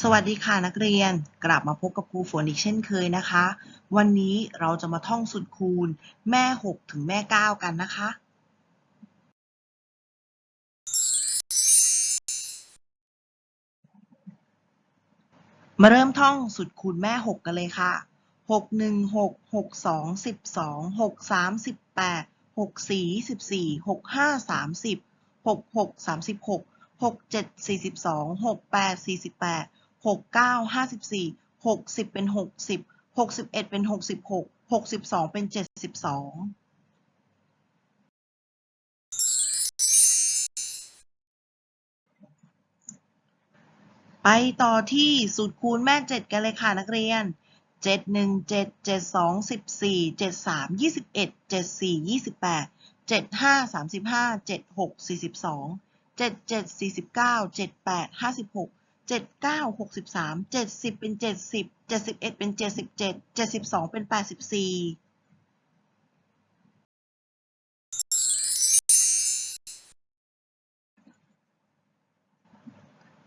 สวัสดีค่ะนักเรียนกลับมาพบกับครูฝนอีกเช่นเคยนะคะ วันนี้เราจะมาท่องสุดคูณแม่ 6 ถึงแม่ 9 กันนะคะ มาเริ่มท่องสุดคูณแม่ 6 กันเลยค่ะ 6 1 6 6 2 12 6 3 18 6 4 24 6 5 30 6 6 36 6 7 42 6 8 48 6 9 54 60 เป็น 60 61 เป็น 66 62 เป็น 72ไปต่อที่สูตรคูณแม่7กันเลยค่ะนักเรียน 7 1 7 7 2 14 7 3 21 7 4 28 7 5 35 7 6 42 7 7 49 7 8 56 7 9 63 70เป็น70 71เป็น77 72เป็น84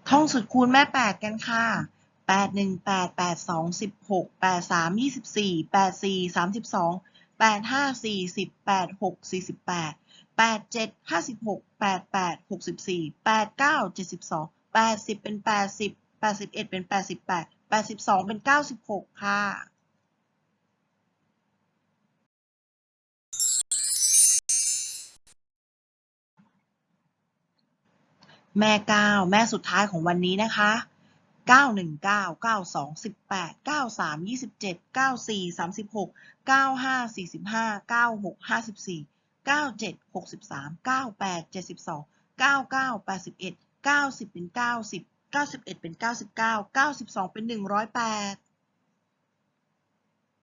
ท่องสุดคูณแม่8กันค่ะ8 1 8 8 2 16 8 3 24 8 4 32 8 5 40 8 6 48 8 7 56 8 8 64 8 9 72 80 เป็น 80 81 เป็น 88 82 เป็น 96 ค่ะ แม่ 9 แม่สุดท้ายของวันนี้นะคะ 919 92 18 93 27 94 36 95 45 96 54 97 63 98 72 99 81 90 เป็น 90 91 เป็น 99 92 เป็น 108